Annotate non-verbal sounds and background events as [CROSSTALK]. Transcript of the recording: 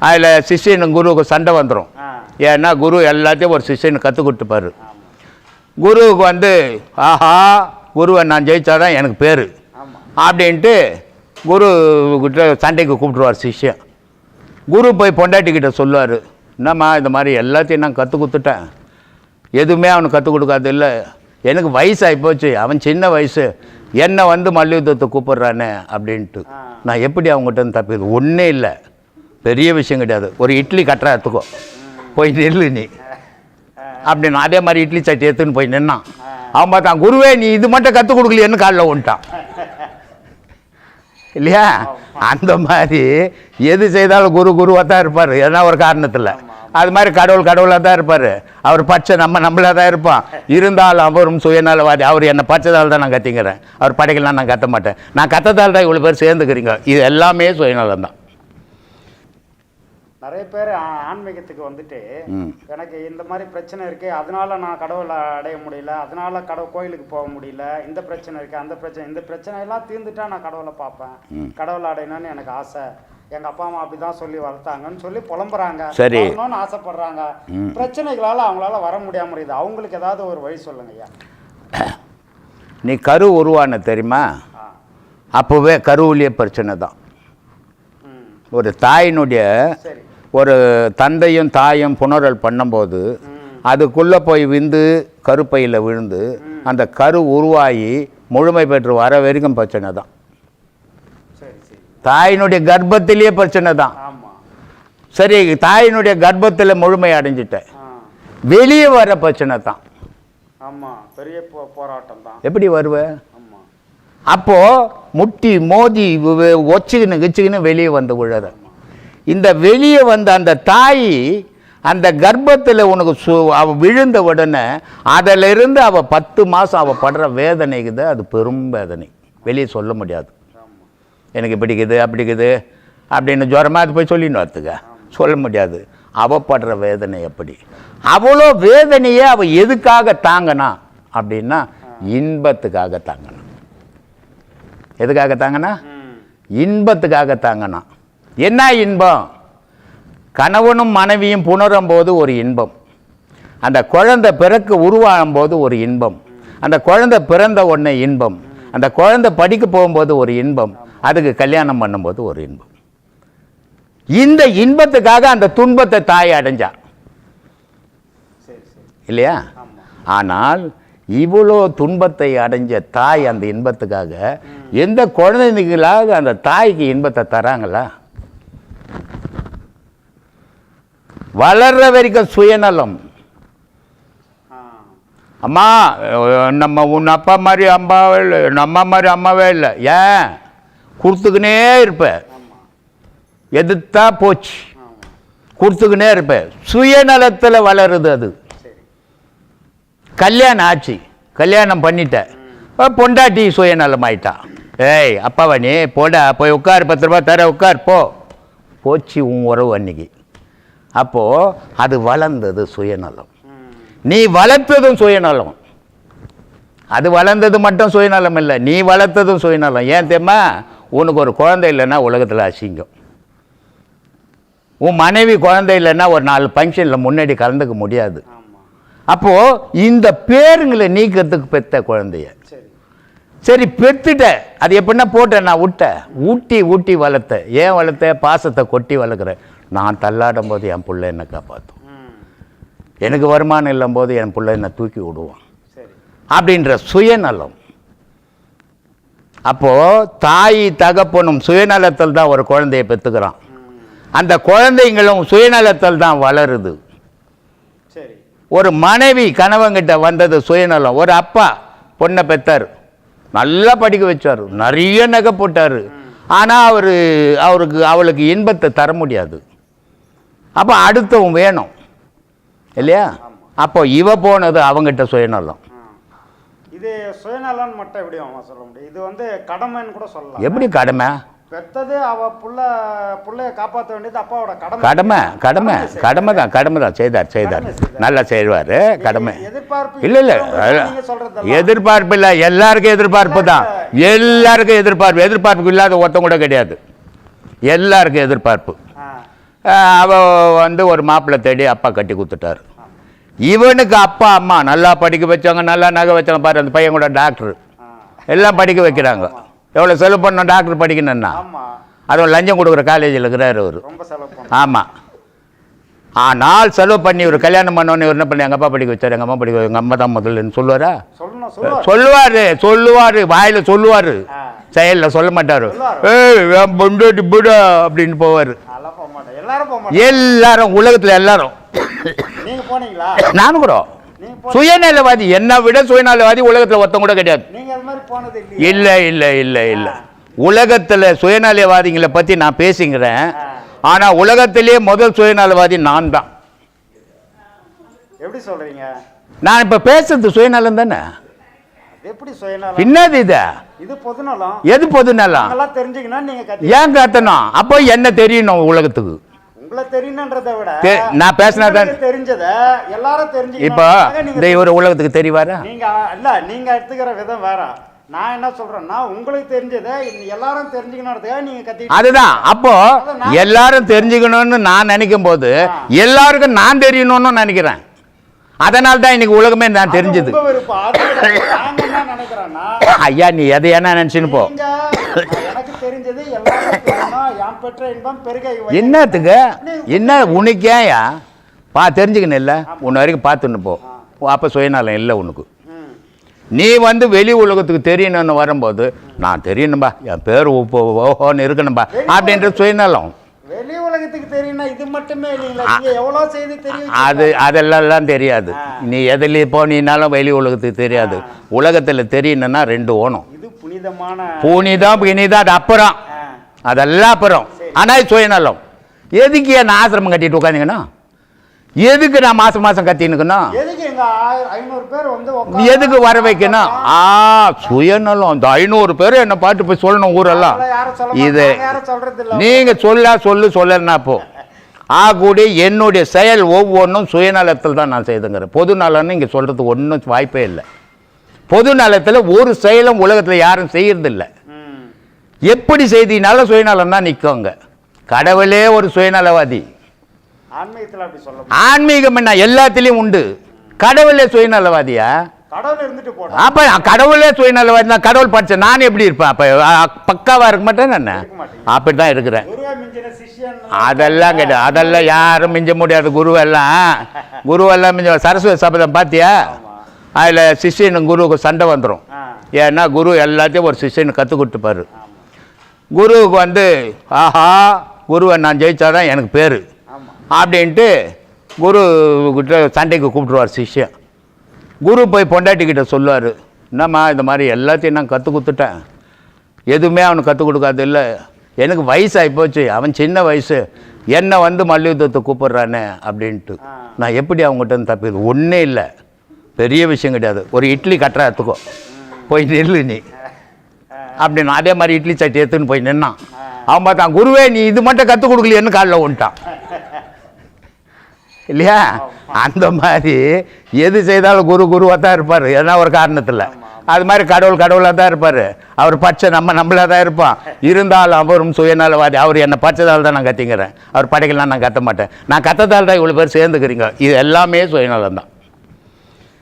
அதில் சிஷ்யனும் குருவுக்கு சண்டை வந்துடும் ஏன்னா குரு எல்லாத்தையும் ஒரு சிஷ்யனுக்கு கற்றுக் கொடுத்துப்பாரு. குருவுக்கு வந்து ஆஹா குருவை நான் ஜெயிச்சாதான் எனக்கு பேர். அப்படின்ட்டு குரு கிட்ட சண்டைக்கு கூப்பிட்டுருவார் சிஷ்யன். குரு போய் பொண்டாட்டிக்கிட்ட சொல்லுவார் என்னம்மா இந்த மாதிரி எல்லாத்தையும் நான் கற்றுக் கொடுத்துட்டேன். எதுவுமே அவனுக்கு கற்றுக் கொடுக்காது இல்லை. எனக்கு வயசாகி போச்சு. அவன் சின்ன வயசு. என்னை வந்து மல்யுத்தத்தை கூப்பிட்றானே. அப்படின்ட்டு. நான் எப்படி அவங்ககிட்ட தப்பிது ஒன்றே இல்லை. பெரிய விஷயம் கிடையாது. ஒரு இட்லி கட்டுறா எடுத்துக்கோ. போய் நில்லு நீ. அப்படின்னு அதே மாதிரி இட்லி சட்டி எடுத்துன்னு போய் நின்னான் அவன் பார்த்தான் குருவே நீ இது மட்டும் கற்றுக் கொடுக்கலையேன்னு காலில் ஒன்ட்டான் இல்லையா? அந்த மாதிரி எது செய்தாலும் குரு குருவாக தான் இருப்பார். எதனா ஒரு காரணத்தில். அது மாதிரி கடவுள் கடவுளாக தான் இருப்பார். அவர் பச்சை நம்ம நம்மளாக தான் இருப்பான் இருந்தாலும் அவரும் சுயநலவாதி. அவர் என்னை பச்சைதால் தான் நான் கத்திங்கிறேன் அவர் படைக்கலாம் நான் கத்த மாட்டேன். நான் கத்ததால் தான் இவ்வளோ பேர் சேர்ந்துக்கிறீங்க. இது எல்லாமே சுயநலம் தான். நிறைய பேர் ஆன்மீகத்துக்கு வந்துட்டு. எனக்கு இந்த மாதிரி பிரச்சனை இருக்கு அதனால நான் கடவுளை அடைய முடியல அதனால கடவுள் கோயிலுக்கு போக முடியல இந்த பிரச்சனை இருக்கு அந்த பிரச்சனை இந்த பிரச்சனை எல்லாம் தீர்ந்துட்டா நான் கடவுளை பார்ப்பேன். கடவுளை அடையணும்னு எனக்கு ஆசை. எங்க அப்பா அம்மா அப்படிதான் சொல்லி வளர்த்தாங்கன்னு சொல்லி புலம்புறாங்க. வரணும்னு ஆசைப்படுறாங்க. பிரச்சனைகளால அவங்களால வர முடியாம இருக்குது. அவங்களுக்கு ஏதாவது ஒரு வழி சொல்லுங்க ஐயா. [COUGHS] நீ கரு உருவான தெரியுமா. அப்போவே கருவிலேயே பிரச்சனை தான். ஒரு தாயினுடைய ஒரு தந்தையும் தாயும் புணரல் பண்ணும்போது அதுக்குள்ளே போய் விந்து கருப்பையில் விழுந்து அந்த கரு உருவாகி முழுமை பெற்று வர வரைக்கும் பிரச்சனை தான். தாயினுடைய கர்ப்பத்திலேயே பிரச்சனை தான். சரி தாயினுடைய கர்ப்பத்தில் முழுமை அடைஞ்சிட்டேன். வெளியே வர பிரச்சனை தான். பெரிய போராட்டம் தான் எப்படி வருவ? அப்போது முட்டி மோதி ஒச்சுக்கின்னு கிச்சுக்கின்னு வெளியே வந்து விழற இந்த வெளியே வந்த அந்த தாய் அந்த கர்ப்பத்தில் உனக்கு சு அவ விழுந்த உடனே அதிலிருந்து அவள் பத்து மாதம் அவள் படுற வேதனைக்குது அது பெரும் வேதனை. வெளியே சொல்ல முடியாது. எனக்கு பிடிக்குது அப்படிக்குது அப்படின்னு ஜுரமாக அது போய் சொல்லின்னு வரத்துக்க? சொல்ல முடியாது. அவ படுற வேதனை எப்படி அவ்வளோ வேதனையை அவள் எதுக்காக தாங்கினா? அப்படின்னா இன்பத்துக்காக தாங்கினா. எதுக்காக தாங்கினா? இன்பத்துக்காக தாங்கினா. என்ன இன்பம்? கணவனும் மனைவியும் புணரும் போது ஒரு இன்பம். அந்த குழந்தை பிறக்க உருவாகும் போது ஒரு இன்பம். அந்த குழந்தை பிறந்த உடனே இன்பம். அந்த குழந்தை படிக்க போகும்போது ஒரு இன்பம். அதுக்கு கல்யாணம் பண்ணும்போது ஒரு இன்பம். இந்த இன்பத்துக்காக அந்த துன்பத்தை தாய் அடைஞ்சா. இல்லையா? ஆனால் இவ்வளோ துன்பத்தை அடைஞ்ச தாய் அந்த இன்பத்துக்காக எந்த குழந்தைங்களாக அந்த தாய்க்கு இன்பத்தை தராங்களா? வளர்ற வரைக்கும் சுயநலம். அம்மா நம்ம உன் அப்பா மாதிரி அம்மாவே இல்லை என் அம்மா மாதிரி அம்மாவே இல்லை. ஏன்? கொடுத்துக்கினே இருப்ப. எதிர்த்தா போச்சு. கொடுத்துக்கினே இருப்ப. சுயநலத்தில் வளருது அது. கல்யாணம் ஆச்சு. கல்யாணம் பண்ணிட்டேன் பொண்டாட்டி சுயநலம் ஆயிட்டான் ஏய் அப்பாவா நீ போடா போய் உட்கார் பத்து ரூபா தர உட்கார் போ. போச்சு உன் உறவு அன்னைக்கு. அப்போது அது வளர்ந்தது சுயநலம். நீ வளர்த்ததும் சுயநலம். அது வளர்ந்தது மட்டும் சுயநலம் இல்லை நீ வளர்த்ததும் சுயநலம். ஏன் தெரியுமா? உனக்கு ஒரு குழந்தை இல்லைன்னா உலகத்தில் அசிங்கம். உன் மனைவி குழந்தை இல்லைன்னா ஒரு நாலு ஃபங்க்ஷனில் முன்னாடி கலந்துக்க முடியாது. அப்போது இந்த பேருங்களை நீக்கிறதுக்கு பெத்த குழந்தைய. சரி. பெத்துட்ட. அது எப்படின்னா போட்டேன் நான் விட்டேன் ஊட்டி ஊட்டி வளர்த்த ஏன் வளர்த்த பாசத்தை கொட்டி வளர்க்குறேன். நான் தள்ளாடும் போது என் பிள்ளை என்னை காப்பாற்றும் எனக்கு வருமானம் இல்லும் போது என் பிள்ளை என்னை தூக்கி விடுவான். சரி. அப்படின்ற சுயநலம். அப்போது தாய் தகப்பனும் சுயநலத்தில் தான் ஒரு குழந்தையை பெற்றுக்கிறான். அந்த குழந்தைங்களும் சுயநலத்தில் தான் வளருது. சரி. ஒரு மனைவி கணவன்கிட்ட வந்தது சுயநலம். ஒரு அப்பா பொண்ணை பெத்தார் நல்லா படிக்க வச்சார். நிறைய நகை போட்டார். ஆனால் அவர் அவருக்கு அவளுக்கு இன்பத்தை தர முடியாது. அப்போ அடுத்தவன் வேணும். இல்லையா? அப்போ இவ போனது அவங்கிட்ட சுயநலம். இது சுயநலன் மட்டும் எப்படி அவன் சொல்ல முடியும்? இது வந்து கடமைன்னு கூட சொல்லலாம். எப்படி கடமை? பெத்தது அவ புள்ள புள்ளைய காப்பாற்ற வேண்டியது அப்பாவோட கடமை. கடமை கடமை. கடமை தான் கடமை தான். செய்தார் செய்தார். நல்லா செய்வார் கடமை. எதிர்பார்ப்பு இல்லை இல்லை. எதிர்பார்ப்பு இல்லை எல்லாருக்கும் எதிர்பார்ப்பு தான். எல்லாருக்கும் எதிர்பார்ப்பு. எதிர்பார்ப்பு இல்லாத ஒருத்தன் கூட கிடையாது. எல்லாருக்கும் எதிர்பார்ப்பு. ஆ, அஹ், அவ வந்து ஒரு மாப்பிள்ளை தேடி அப்பா கட்டி கொடுத்துட்டாரு. இவனுக்கு அப்பா அம்மா நல்லா படிக்க வச்சாங்க நல்லா நகை வச்சாங்க பாரு அந்த பையன் கூட டாக்டர். எல்லாம் படிக்க வைக்கிறாங்க. எவ்வளோ செலவு பண்ணோம் டாக்டர் படிக்கணும்னா? அதுவும் லஞ்சம் கொடுக்குற காலேஜில் இருக்கிறாரு அவர். பண்ண ஆமாம் ஆனால் செலவு பண்ணி ஒரு கல்யாணம் பண்ணோன்னு இவர் என்ன பண்ணி எங்கள் அப்பா படிக்க வச்சார் எங்கள் அம்மா படிக்க எங்கள் அம்மா தான் முதல்லன்னு சொல்லுவாரா? சொல்லுவார். சொல்லுவார் வாயில் சொல்லுவார். செயலில் சொல்ல மாட்டார். ஏய் பொண்டாட்டி புடா அப்படின்னு போவார். எல்லாரும் உலகத்தில் எல்லாரும். நானும் கூட. சுயநலவாதி என்னை விட சுயநலவாதி உலகத்தில் ஒருத்தன் கூட கிடையாது. இல்லை இல்லை இல்லை இல்லை. உலகத்தில் சுயநலவாதிகளை பற்றி நான் பேசிக்கிறேன். ஆ. ஆனால் உலகத்திலேயே முதல் சுயநலவாதி நான் தான். எப்படி சொல்றீங்க? நான் இப்போ பேசுறது சுயநலம் தானே? எப்படி சுயநலம்? என்னது இது? இது பொதுநலம். எது பொதுநலம்? தெரிஞ்சுக்கணும் ஏன் கத்தணும்? அப்போ என்ன தெரியணும் உலகத்துக்கு? நான் பேசினா தெரிஞ்சத எல்லாரும் இப்போ தெரிஞ்சுக்கணும் இந்த இவர் உலகத்துக்கு தெரியவாரா நீங்க இல்ல நீங்க எடுத்துக்கிற விதம் வேற. நான் என்ன சொல்றேன்னா உங்களுக்கு தெரிஞ்சதை எல்லாரும் தெரிஞ்சுக்கணுன்றதுக்காக நீங்க கத்தி அதுதான். அப்போ எல்லாரும் தெரிஞ்சுக்கணும்னு நான் நினைக்கும் போது எல்லாருக்கும் நான் தெரியணும்னு நினைக்கிறேன். அதனால தான் இன்னைக்கு உலகமே நான் தெரிஞ்சது. ஐயா நீ எதை என்ன நினைச்சுன்னு போ நீங்க எனக்கு தெரிஞ்சது எல்லாரும் தெரியணும் என் பெற்ற இன்பம் பெருகை என்னத்துக்கு? என்ன உனக்கேயா பா தெரிஞ்சுக்கணும் இல்லை? உன்ன வரைக்கும் பார்த்துன்னு போ. அப்போ சுயநலம் இல்லை உனக்கு. நீ வந்து வெளி உலகத்துக்கு தெரியணும்னு வரும்போது நான் தெரியணும்பா என் பேர் ஓஹோன்னு இருக்கணும்பா அப்படின்ற சுயநலம். வெளி உலகத்துக்கு தெரியும்னா இது மட்டுமே எவ்வளவு செய்தி தெரியும் அது அதெல்லாம் தெரியாது. நீ எதில் போனீனாலும் வெளி உலகத்துக்கு தெரியாது. உலகத்தில் தெரியணும்னா ரெண்டு ஓணும். இது புனிதமான பூனிதான் பினிதான் அது அப்புறம். அதெல்லாம் அப்புறம். ஆனால் சுயநலம். எதுக்கு என் ஆசிரமம் கட்டிட்டு உட்காந்துக்கணும்? எதுக்கு நான் மாதம் மாதம் கத்தினுக்கணும் எதுக்கு வர வைக்கணும்? ஆ சுயநலம். இந்த ஐநூறு பேர் என்னை பார்த்து போய் சொல்லணும் ஊரெல்லாம். இது நீங்க சொல்ல சொல்லு சொல்லனா போ. ஆகூடி என்னுடைய செயல் ஒவ்வொன்றும் சுயநலத்தில் தான் நான் செய்துங்கிறேன். பொது நலன்னு இங்கே சொல்கிறதுக்கு ஒன்றும் வாய்ப்பே இல்லை. பொது நலத்தில் ஒரு செயலும் உலகத்தில் யாரும் செய்யறதில்ல. எப்படி செய்தினாலும் சுயநலம் தான் நிற்குங்க கடவுளே ஒரு சுயநலவாதி. ஆன்மீகம் என்ன? எல்லாத்துலேயும் உண்டு. கடவுளே சுயநலவாதியா? அப்ப கடவுளே சுயநலவாதி நான் கடவுள் படிச்சேன் நான் எப்படி இருப்பேன்? அப்ப பக்காவா இருக்க மாட்டேன் மாட்டீங்க. அப்படிதான் இருக்கிறேன். சிஷ்யன் அதெல்லாம் கிடையாது அதெல்லாம் யாரும் மிஞ்ச முடியாது. குருவெல்லாம் குருவெல்லாம் மிஞ்ச சரஸ்வதி சபதம் பார்த்தியா அதில் சிஷ்யனும் குருவுக்கு சண்டை வந்துடும். ஏன்னா குரு எல்லாத்தையும் ஒரு சிஷ்யனுக்கு கற்றுக் கொடுத்துப்பாரு. குருவுக்கு வந்து ஆஹா குருவை நான் ஜெயிச்சாதான் எனக்கு பேர். அப்படின்ட்டு குரு கிட்ட சண்டைக்கு கூப்பிட்ருவார் சிஷ்யன் குரு போய் பொண்டாட்டிக்கிட்ட சொல்லுவார் என்னம்மா இந்த மாதிரி எல்லாத்தையும் நான் கற்றுக் கொடுத்துட்டேன். எதுவுமே அவனுக்கு கற்றுக் கொடுக்காது இல்லை. எனக்கு வயசாகி போச்சு. அவன் சின்ன வயசு. என்னை வந்து மல்யுத்தத்தை கூப்பிட்றானே அப்படின்ட்டு. நான் எப்படி அவங்ககிட்ட தப்பிது ஒன்றே இல்லை. பெரிய விஷயம் கிடையாது. ஒரு இட்லி கட்டுற எடுத்துக்கோ. போய் நில்லு நீ. அப்படின்னு அதே மாதிரி இட்லி சட்டி எடுத்துன்னு போய் நின்னான். அவன் பார்த்தான் குருவே நீ இது மட்டும் கற்றுக் கொடுக்கலையேன்னு காலில் ஒன்ட்டான் இல்லையா? அந்த மாதிரி எது செய்தாலும் குரு குருவாக தான் இருப்பார். ஏன்னா ஒரு காரணத்தில். அது மாதிரி கடவுள் கடவுளாக தான் இருப்பார். அவர் பச்சை நம்ம நம்மளாக தான் இருப்போம். இருந்தாலும் அவரும் சுயநலவாதி. அவர் என்னை பச்சைதால் தான் நான் கத்திங்கிறேன் அவர் படைக்கலாம் நான் கத்த மாட்டேன். நான் கத்ததால் தான் இவ்வளோ பேர் சேர்ந்துக்கிறீங்க. இது எல்லாமே சுயநலம் தான்.